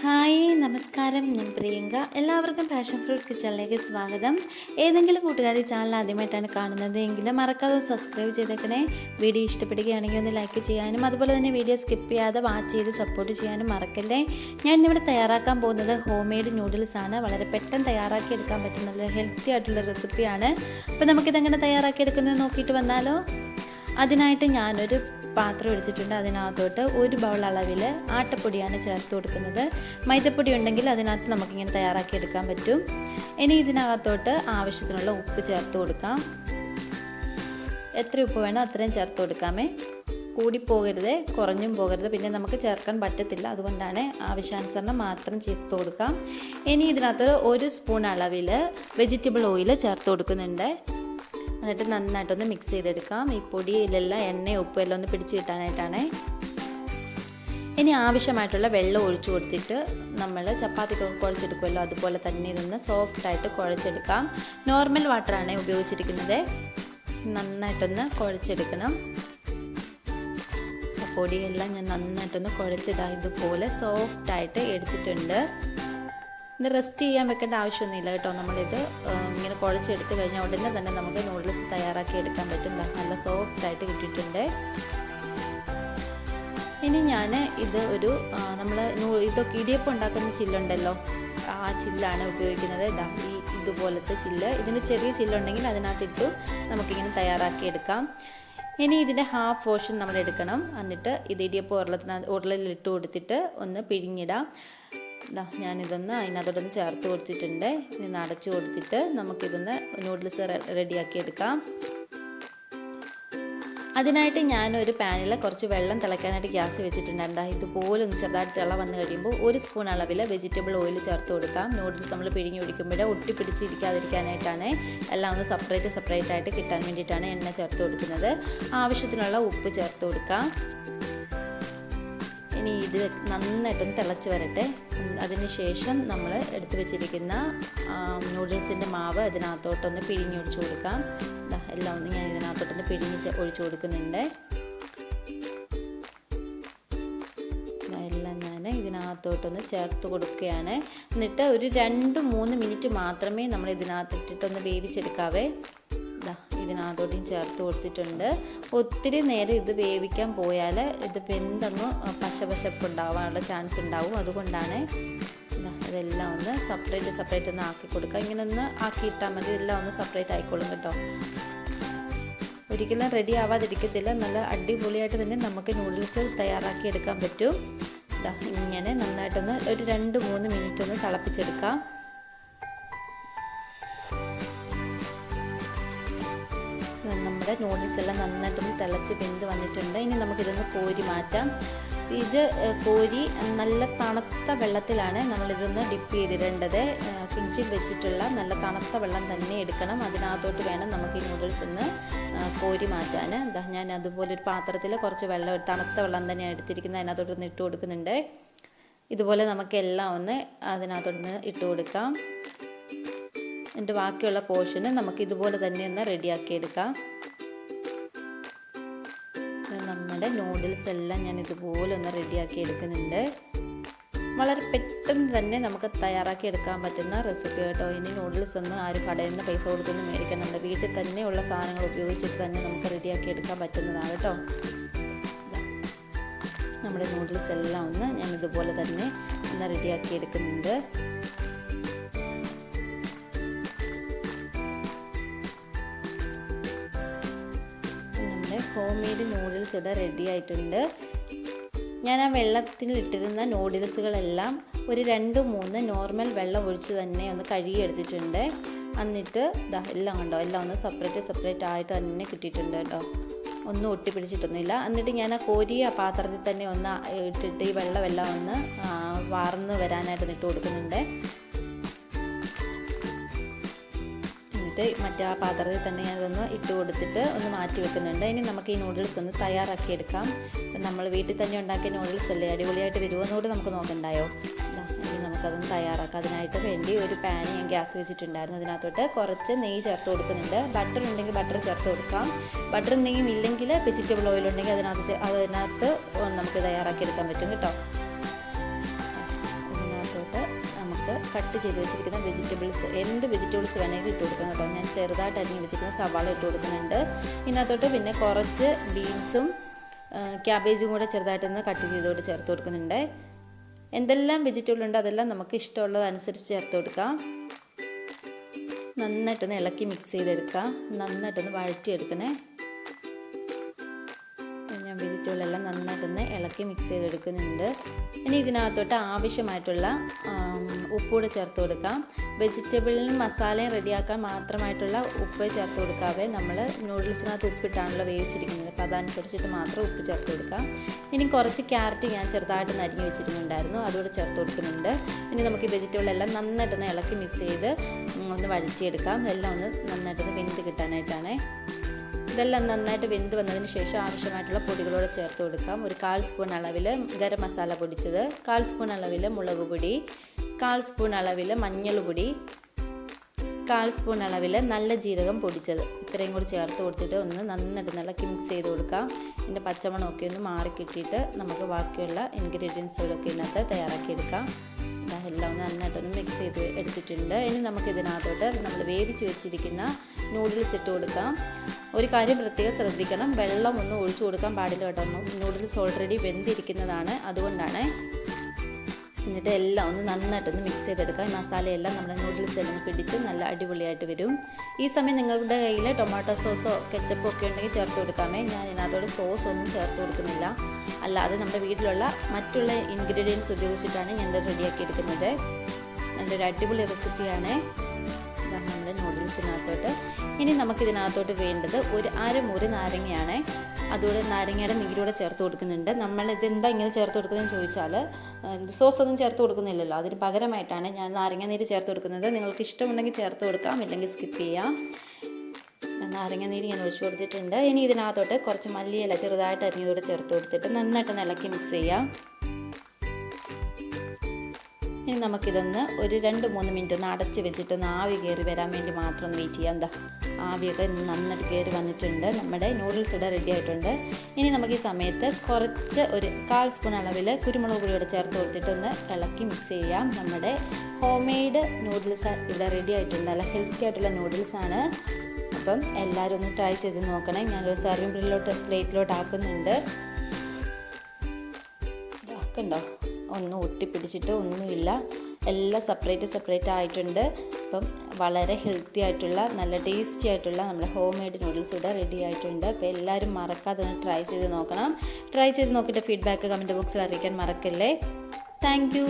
Hi നമസ്കാരം. ഞാൻ പ്രിയങ്ക. എല്ലാവർക്കും പാഷൻ ഫ്രൂട്ട് കിച്ചണിലേക്ക് സ്വാഗതം. ഏതെങ്കിലും കൂട്ടുകാർ ഈ ചാനൽ ആദ്യമായിട്ടാണ് കാണുന്നത് എങ്കിലും മറക്കാതെ സബ്സ്ക്രൈബ് ചെയ്തേക്കണേ. വീഡിയോ ഇഷ്ടപ്പെടുകയാണെങ്കിൽ ഒന്ന് ലൈക്ക് ചെയ്യാനും അതുപോലെ തന്നെ വീഡിയോ സ്കിപ്പ് ചെയ്യാതെ വാച്ച് ചെയ്ത് സപ്പോർട്ട് ചെയ്യാനും മറക്കല്ലേ? ഞാൻ ഇന്നിവിടെ തയ്യാറാക്കാൻ പോകുന്നത് ഹോം മെയ്ഡ് ആണ്. വളരെ പെട്ടെന്ന് തയ്യാറാക്കി എടുക്കാൻ പറ്റുന്ന ഒരു ഹെൽത്തി ആയിട്ടുള്ള റെസിപ്പിയാണ് അപ്പോൾ നമുക്കിതെങ്ങനെ തയ്യാറാക്കി എടുക്കുന്നത് നോക്കിയിട്ട് വന്നാലോ. അതിനായിട്ട് ഞാനൊരു പാത്രം എടുത്തിട്ടുണ്ട് അതിനകത്തോട്ട് ഒരു ബൗൾ അളവിൽ ആട്ടപ്പൊടിയാണ് ചേർത്ത് കൊടുക്കുന്നത്. മൈദപ്പൊടി ഉണ്ടെങ്കിൽ അതിനകത്ത് നമുക്കിങ്ങനെ തയ്യാറാക്കി എടുക്കാൻ പറ്റും. ഇനി ഇതിനകത്തോട്ട് ആവശ്യത്തിനുള്ള ഉപ്പ് ചേർത്ത് കൊടുക്കാം. എത്ര ഉപ്പ് വേണോ അത്രയും ചേർത്ത് കൊടുക്കാമേ. കൂടിപ്പോകരുത് കുറഞ്ഞും പോകരുത്. പിന്നെ നമുക്ക് ചേർക്കാൻ പറ്റത്തില്ല. അതുകൊണ്ടാണ് ആവശ്യാനുസരണം മാത്രം ചേർത്ത് കൊടുക്കാം. ഇനി ഇതിനകത്ത് ഒരു സ്പൂൺ അളവിൽ വെജിറ്റബിൾ ഓയിൽ ചേർത്ത് കൊടുക്കുന്നുണ്ട്. എന്നിട്ട് നന്നായിട്ടൊന്ന് മിക്സ് ചെയ്തെടുക്കാം. ഈ പൊടിയിലെല്ലാം എണ്ണ ഉപ്പും എല്ലാം ഒന്ന് പിടിച്ച് കിട്ടാനായിട്ടാണ്. ഇനി ആവശ്യമായിട്ടുള്ള വെള്ളം ഒഴിച്ചു കൊടുത്തിട്ട് നമ്മൾ ചപ്പാത്തിക്കൊക്കെ കുഴച്ചെടുക്കുമല്ലോ അതുപോലെ തന്നെ ഇതൊന്ന് സോഫ്റ്റായിട്ട് കുഴച്ചെടുക്കാം. നോർമൽ വാട്ടറാണ് ഉപയോഗിച്ചിരിക്കുന്നത്. നന്നായിട്ടൊന്ന് കുഴച്ചെടുക്കണം. പൊടിയെല്ലാം ഞാൻ നന്നായിട്ടൊന്ന് കുഴച്ചതാ ഇതുപോലെ സോഫ്റ്റായിട്ട് എടുത്തിട്ടുണ്ട്. ഇത് റെസ്റ്റ് ചെയ്യാൻ വെക്കേണ്ട ആവശ്യമൊന്നുമില്ല കേട്ടോ. നമ്മളിത് ഇങ്ങനെ കുഴച്ചെടുത്ത് കഴിഞ്ഞാൽ ഉടനെ തന്നെ നമുക്ക് നൂഡിൽസ് തയ്യാറാക്കി എടുക്കാൻ പറ്റും. നല്ല സോഫ്റ്റായിട്ട് കിട്ടിയിട്ടുണ്ട്. ഇനി ഞാൻ ഇത് ഒരു നമ്മൾ ഇതൊക്കെ ഇടിയപ്പം ഉണ്ടാക്കുന്ന ചില്ലുണ്ടല്ലോ. ആ ചില്ലാണ് ഉപയോഗിക്കുന്നത്. ഇതാ ഈ ഇതുപോലത്തെ ചില്ല്. ഇതിന്റെ ചെറിയ ചില്ലുണ്ടെങ്കിൽ അതിനകത്തിട്ടും നമുക്കിങ്ങനെ തയ്യാറാക്കി എടുക്കാം. ഇനി ഇതിന്റെ ഹാഫ് പോർഷൻ നമ്മൾ എടുക്കണം. എന്നിട്ട് ഇത് ഇടിയപ്പം ഉരുളത്തിന് ഉരുളലിട്ട് കൊടുത്തിട്ട് ഒന്ന് പിഴിഞ്ഞിടാം. ഇതാ ഞാനിതൊന്ന് അതിനകത്തോടൊന്ന് ചേർത്ത് കൊടുത്തിട്ടുണ്ട്. ഇനി അടച്ചു കൊടുത്തിട്ട് നമുക്കിതൊന്ന് നൂഡിൽസ് റെഡിയാക്കി എടുക്കാം അതിനായിട്ട് ഞാനൊരു പാനിൽ കുറച്ച് വെള്ളം തിളയ്ക്കാനായിട്ട് ഗ്യാസ് വെച്ചിട്ടുണ്ടായിരുന്നു. ഇതുപോലെ ഒന്ന് ചെറുതായിട്ട് തിള വന്നു കഴിയുമ്പോൾ ഒരു സ്പൂൺ അളവിൽ വെജിറ്റബിൾ ഓയിൽ ചേർത്ത് കൊടുക്കാം. നൂഡിൽസ് നമ്മൾ പിഴിഞ്ഞ് ഒഴിക്കുമ്പോൾ ഒട്ടിപ്പിടിച്ചിരിക്കാതിരിക്കാനായിട്ടാണ് എല്ലാം ഒന്ന് സെപ്പറേറ്റ് സെപ്പറേറ്റ് ആയിട്ട് കിട്ടാൻ വേണ്ടിയിട്ടാണ് എണ്ണ ചേർത്ത് കൊടുക്കുന്നത്. ആവശ്യത്തിനുള്ള ഉപ്പ് ചേർത്ത് കൊടുക്കാം. ഇനി ഇത് നന്നായിട്ടൊന്ന് തിളച്ച് വരട്ടെ. അതിന് ശേഷം നമ്മൾ എടുത്തു വെച്ചിരിക്കുന്ന നൂഡിൽസിന്റെ മാവ് അതിനകത്തോട്ടൊന്ന് പിഴിഞ്ഞൊഴിച്ച് കൊടുക്കാം. എല്ലാം ഒന്ന് ഞാൻ ഇതിനകത്തോട്ടൊന്ന് പിഴിഞ്ഞ് ഒഴിച്ചു കൊടുക്കുന്നുണ്ട്. എല്ലാം ഞാൻ ഇതിനകത്തോട്ടൊന്ന് ചേർത്ത് കൊടുക്കുകയാണ്. എന്നിട്ട് ഒരു രണ്ട് മൂന്ന് മിനിറ്റ് മാത്രമേ നമ്മൾ ഇതിനകത്തിട്ടിട്ടൊന്ന് വേവിച്ചെടുക്കാവേ. ഇതിനകത്തോട്ടും ചേർത്ത് കൊടുത്തിട്ടുണ്ട്. ഒത്തിരി നേരം ഇത് വേവിക്കാൻ പോയാൽ ഇത് വെന്തങ്ങ് പശപശപ്പ് ഉണ്ടാവാനുള്ള ചാൻസ് ഉണ്ടാവും. അതുകൊണ്ടാണ് ഇതെല്ലാം ഒന്ന് സെപ്പറേറ്റ് സെപ്പറേറ്റ് ഒന്ന് ആക്കി കൊടുക്കുക. ഇങ്ങനെ ഒന്ന് ആക്കിയിട്ടാൽ മതി. ഇതെല്ലാം ഒന്ന് സെപ്പറേറ്റ് ആയിക്കോളും കേട്ടോ. ഒരിക്കലും റെഡി ആവാതിരിക്കത്തില്ല. നല്ല അടിപൊളിയായിട്ട് തന്നെ നമുക്ക് നൂഡിൽസ് തയ്യാറാക്കി എടുക്കാൻ പറ്റും. ഇങ്ങനെ നന്നായിട്ടൊന്ന് ഒരു രണ്ട് മൂന്ന് മിനിറ്റ് ഒന്ന് തിളപ്പിച്ചെടുക്കാം. നമ്മുടെ നൂഡിൽസ് എല്ലാം നന്നായിട്ടൊന്ന് തിളച്ച് വെന്ത് വന്നിട്ടുണ്ട്. ഇനി നമുക്കിതൊന്ന് കോരി മാറ്റാം. ഇത് കോരി നല്ല തണുത്ത വെള്ളത്തിലാണ് നമ്മളിതൊന്ന് ഡിപ്പ് ചെയ്തിടേണ്ടത്. ഫ്രിഡ്ജിൽ വെച്ചിട്ടുള്ള നല്ല തണുത്ത വെള്ളം തന്നെ എടുക്കണം. അതിനകത്തോട്ട് വേണം നമുക്ക് ഈ നൂഡിൽസ് ഒന്ന് കോരി മാറ്റാൻ. എന്താ ഞാൻ അതുപോലെ ഒരു പാത്രത്തിൽ കുറച്ച് വെള്ളം തണുത്ത വെള്ളം തന്നെയാണ് എടുത്തിരിക്കുന്നത് അതിനകത്തോട്ടൊന്ന് ഇട്ട് കൊടുക്കുന്നുണ്ട്. ഇതുപോലെ നമുക്കെല്ലാം ഒന്ന് അതിനകത്തോട്ടൊന്ന് ഇട്ട് കൊടുക്കാം. എന്റെ ബാക്കിയുള്ള പോർഷന് നമുക്ക് ഇതുപോലെ തന്നെ ഒന്ന് റെഡിയാക്കി നമ്മുടെ നൂഡിൽസ് എല്ലാം ഞാൻ ഇതുപോലെ ഒന്ന് റെഡിയാക്കി എടുക്കുന്നുണ്ട്. വളരെ പെട്ടെന്ന് തന്നെ നമുക്ക് തയ്യാറാക്കി എടുക്കാൻ പറ്റുന്ന റെസിപ്പി കേട്ടോ. ഇനി നൂഡിൽസ് ഒന്ന് ആരും കടയിൽ നിന്ന് പൈസ കൊടുത്തൊന്നും മേടിക്കുന്നുണ്ട്. വീട്ടിൽ തന്നെയുള്ള സാധനങ്ങൾ ഉപയോഗിച്ചിട്ട് തന്നെ നമുക്ക് റെഡിയാക്കി എടുക്കാൻ പറ്റുന്നതാണ് കേട്ടോ. നമ്മുടെ നൂഡിൽസ് എല്ലാം ഒന്ന് ഞാൻ ഇതുപോലെ തന്നെ ഒന്ന് റെഡിയാക്കി എടുക്കുന്നുണ്ട്. ഹോം മെയ്ഡ് നൂഡിൽസ് ഇവിടെ റെഡി ആയിട്ടുണ്ട്. ഞാൻ ആ വെള്ളത്തിൽ ഇട്ടിരുന്ന നൂഡിൽസുകളെല്ലാം ഒരു രണ്ട് മൂന്ന് നോർമൽ വെള്ളം ഒഴിച്ച് തന്നെ ഒന്ന് കഴുകിയെടുത്തിട്ടുണ്ട്. എന്നിട്ട് ഇതാ എല്ലാം കണ്ടോ? എല്ലാം ഒന്ന് സെപ്പറേറ്റ് സെപ്പറേറ്റ് ആയിട്ട് തന്നെ കിട്ടിയിട്ടുണ്ട് കേട്ടോ. ഒന്നും ഒട്ടിപ്പിടിച്ചിട്ടൊന്നുമില്ല. എന്നിട്ട് ഞാൻ ആ കോരിയ പാത്രത്തിൽ തന്നെ ഒന്ന് ഇട്ടിട്ട് ഈ വെള്ളമെല്ലാം ഒന്ന് വാർന്ന് വരാനായിട്ട് ഇട്ട് കൊടുക്കുന്നുണ്ട്. എന്നിട്ട് മറ്റേ ആ പാത്രത്തിൽ തന്നെ അതൊന്ന് ഇട്ട് കൊടുത്തിട്ട് ഒന്ന് മാറ്റി വെക്കുന്നുണ്ട്. ഇനി നമുക്ക് ഈ നൂഡിൽസ് ഒന്ന് തയ്യാറാക്കി എടുക്കാം നമ്മൾ വീട്ടിൽ തന്നെ ഉണ്ടാക്കിയ നൂഡിൽസ് അല്ലേ? അടിപൊളിയായിട്ട് വരുമെന്നോട് നമുക്ക് നോക്കണ്ടായോ? ഇനി നമുക്കതൊന്ന് തയ്യാറാക്കാം. അതിനായിട്ട് വേണ്ടി ഒരു പാൻ ഞാൻ ഗ്യാസ് വെച്ചിട്ടുണ്ടായിരുന്നു. അതിനകത്തോട്ട് കുറച്ച് നെയ്യ് ചേർത്ത് കൊടുക്കുന്നുണ്ട്. ബട്ടർ ഉണ്ടെങ്കിൽ ബട്ടർ ചേർത്ത് കൊടുക്കാം. ബട്ടർ എന്തെങ്കിലും ഇല്ലെങ്കിൽ വെജിറ്റബിൾ ഓയിൽ ഉണ്ടെങ്കിൽ അതിനകത്ത് അതിനകത്ത് നമുക്ക് തയ്യാറാക്കി എടുക്കാൻ പറ്റും കേട്ടോ. കട്ട് ചെയ്ത് വെച്ചിരിക്കുന്ന വെജിറ്റബിൾസ് എന്ത് വെജിറ്റബിൾസ് വേണമെങ്കിൽ ഇട്ട് കൊടുക്കാം കേട്ടോ. ഞാൻ ചെറുതായിട്ട് അരിഞ്ഞ് വെച്ചിരിക്കുന്ന സവാള ഇട്ട് കൊടുക്കുന്നുണ്ട്. ഇതിനകത്തോട്ട് പിന്നെ കുറച്ച് ബീൻസും ക്യാബേജും കൂടെ ചെറുതായിട്ടൊന്ന് കട്ട് ചെയ്തോട്ട് ചേർത്ത് കൊടുക്കുന്നുണ്ട്. എന്തെല്ലാം വെജിറ്റബിൾ ഉണ്ടോ അതെല്ലാം നമുക്ക് ഇഷ്ടമുള്ളതനുസരിച്ച് ചേർത്ത് കൊടുക്കാം. നന്നായിട്ടൊന്ന് ഇളക്കി മിക്സ് ചെയ്തെടുക്കാം. നന്നായിട്ടൊന്ന് വഴറ്റിയെടുക്കണേ. ഞാൻ വെജിറ്റബിൾ എല്ലാം നന്നായിട്ടൊന്ന് ഇളക്കി മിക്സ് ചെയ്തെടുക്കുന്നുണ്ട്. ഇനി ഇതിനകത്തോട്ട് ആവശ്യമായിട്ടുള്ള ഉപ്പൂടെ ചേർത്ത് കൊടുക്കാം. വെജിറ്റബിളിന് മസാലയും റെഡിയാക്കാൻ മാത്രമായിട്ടുള്ള ഉപ്പ് ചേർത്ത് കൊടുക്കാതെ നമ്മൾ നൂഡിൽസിനകത്ത് ഉപ്പിട്ടാണല്ലോ വേവിച്ചിരിക്കുന്നത്. അപ്പോൾ അതനുസരിച്ചിട്ട് മാത്രം ഉപ്പ് ചേർത്ത് കൊടുക്കാം. ഇനി കുറച്ച് ക്യാരറ്റ് ഞാൻ ചെറുതായിട്ട് നരിഞ്ഞ് വെച്ചിട്ടുണ്ടായിരുന്നു അതുകൂടെ ചേർത്ത് കൊടുക്കുന്നുണ്ട്. ഇനി നമുക്ക് ഈ വെജിറ്റബിളെല്ലാം നന്നായിട്ടൊന്ന് ഇളക്കി മിക്സ് ചെയ്ത് ഒന്ന് വഴറ്റിയെടുക്കാം. എല്ലാം ഒന്ന് നന്നായിട്ടൊന്ന് വെന്ത് കിട്ടാനായിട്ടാണ്. ഇതെല്ലാം നന്നായിട്ട് വെന്ത് വന്നതിന് ശേഷം ആവശ്യമായിട്ടുള്ള പൊടികളോട് ചേർത്ത് കൊടുക്കാം. ഒരു കാൽ സ്പൂൺ അളവിൽ ഗരം മസാല പൊടിച്ചത് കാൽ സ്പൂൺ അളവിൽ മുളക് പൊടി കാൽ സ്പൂൺ അളവിൽ മഞ്ഞൾ പൊടി കാൽ സ്പൂൺ അളവിൽ നല്ല ജീരകം പൊടിച്ചത്. ഇത്രയും കൂടി ചേർത്ത് കൊടുത്തിട്ട് ഒന്ന് നന്നായിട്ട് നല്ല മിക്സ് ചെയ്ത് കൊടുക്കാം. ഇതിന്റെ പച്ചമണമൊക്കെ ഒന്ന് മാറി കിട്ടിയിട്ട് നമുക്ക് ബാക്കിയുള്ള ഇൻഗ്രീഡിയൻസുകളൊക്കെ ഇതിനകത്ത് തയ്യാറാക്കിയെടുക്കാം എല്ലാം ഒന്ന് നന്നായിട്ടൊന്ന് മിക്സ് ചെയ്ത് എടുത്തിട്ടുണ്ട്. ഇനി നമുക്ക് ഇതിനകത്തോട്ട് നമ്മൾ വേവിച്ച് വെച്ചിരിക്കുന്ന നൂഡിൽസ് ഇട്ട് കൊടുക്കാം. ഒരു കാര്യം പ്രത്യേകം ശ്രദ്ധിക്കണം. വെള്ളം ഒന്നും ഒഴിച്ചു കൊടുക്കാൻ പാടില്ല കേട്ടോ. നൂഡിൽസ് ഓൾറെഡി വെന്തിരിക്കുന്നതാണ്. അതുകൊണ്ടാണ്. എന്നിട്ട് എല്ലാം ഒന്ന് നന്നായിട്ടൊന്ന് മിക്സ് ചെയ്തെടുക്കാം. മസാലയെല്ലാം നമ്മുടെ നൂഡിൽസ് എല്ലാം പിടിച്ച് നല്ല അടിപൊളിയായിട്ട് വരും. ഈ സമയം നിങ്ങളുടെ കയ്യിൽ ടൊമാറ്റോ സോസോ കെച്ചപ്പോ ഒക്കെ ഉണ്ടെങ്കിൽ ചേർത്ത് കൊടുക്കാമേ. ഞാൻ ഇതിനകത്തോട് സോസ് ഒന്നും ചേർത്ത് കൊടുക്കുന്നില്ല. അല്ലാതെ നമ്മുടെ വീട്ടിലുള്ള മറ്റുള്ള ഇൻഗ്രീഡിയൻസ് ഉപയോഗിച്ചിട്ടാണ് ഞാൻ ഇത് റെഡിയാക്കി എടുക്കുന്നത്. നല്ലൊരു അടിപൊളി റെസിപ്പിയാണ് നമ്മുടെ നൂഡിൽസിനകത്തോട്ട് ഇനി നമുക്കിതിനകത്തോട്ട് വേണ്ടത് ഒരു അരമുറി നാരങ്ങയാണ്. അതുകൂടെ നാരങ്ങയുടെ നീരൂടെ ചേർത്ത് കൊടുക്കുന്നുണ്ട്. നമ്മൾ ഇതെന്താ ഇങ്ങനെ ചേർത്ത് കൊടുക്കുന്നതെന്ന് ചോദിച്ചാൽ സോസ് ഒന്നും ചേർത്ത് കൊടുക്കുന്നില്ലല്ലോ. അതിന് പകരമായിട്ടാണ് ഞാൻ നാരങ്ങ നീര് ചേർത്ത് കൊടുക്കുന്നത്. നിങ്ങൾക്ക് ഇഷ്ടമുണ്ടെങ്കിൽ ചേർത്ത് കൊടുക്കാം ഇല്ലെങ്കിൽ സ്കിപ്പ് ചെയ്യാം. നാരങ്ങ നീര് ഞാൻ ഒഴിച്ചു കൊടുത്തിട്ടുണ്ട്. ഇനി ഇതിനകത്തോട്ട് കുറച്ച് മല്ലിയില ചെറുതായിട്ട് അരിഞ്ഞതോടെ ചേർത്ത് കൊടുത്തിട്ട് നന്നായിട്ട് ഇളക്കി മിക്സ് ചെയ്യാം. ഇനി നമുക്കിതൊന്ന് ഒരു രണ്ട് മൂന്ന് മിനിറ്റ് ഒന്ന് അടച്ച് വെച്ചിട്ട് ഒന്ന് ആവി കയറി വരാൻ വേണ്ടി മാത്രം ഒന്ന് വെയിറ്റ് ചെയ്യാം. എന്താ ആവിയൊക്കെ നന്നായിട്ട് കയറി വന്നിട്ടുണ്ട്. നമ്മുടെ നൂഡിൽസ് ഇവിടെ റെഡി ആയിട്ടുണ്ട്. ഇനി നമുക്ക് ഈ സമയത്ത് കുറച്ച് ഒരു കാൽ സ്പൂൺ അളവിൽ കുരുമുളക് പൊടി കൂടെ ചേർത്ത് കൊടുത്തിട്ട് ഒന്ന് ഇളക്കി മിക്സ് ചെയ്യാം. നമ്മുടെ ഹോം മെയ്ഡ് നൂഡിൽസ് ഇവിടെ റെഡി ആയിട്ടുണ്ട്. നല്ല ഹെൽത്തി ആയിട്ടുള്ള നൂഡിൽസ് ആണ്. അപ്പം എല്ലാവരും ഒന്ന് ട്രൈ ചെയ്ത് നോക്കണേ. ഞാനൊരു സർവിംഗ് പ്ലേറ്റിലോട്ട് പ്ലേറ്റിലോട്ട് ആക്കുന്നുണ്ട്. ഇതാക്കുണ്ടോ ഒന്നും ഒട്ടിപ്പിടിച്ചിട്ട് ഒന്നുമില്ല. എല്ലാം സെപ്പറേറ്റ് സെപ്പറേറ്റ് ആയിട്ടുണ്ട്. അപ്പം വളരെ ഹെൽത്തി ആയിട്ടുള്ള നല്ല ടേസ്റ്റി ആയിട്ടുള്ള നമ്മുടെ ഹോം മെയ്ഡ് നൂഡിൽസ് ഇവിടെ റെഡി ആയിട്ടുണ്ട്. അപ്പോൾ എല്ലാവരും മറക്കാതെ ഒന്ന് ട്രൈ ചെയ്ത് നോക്കണം. ട്രൈ ചെയ്ത് നോക്കിയിട്ട് ഫീഡ്ബാക്ക് കമന്റ് ബോക്സിൽ അറിയിക്കാൻ മറക്കല്ലേ. താങ്ക്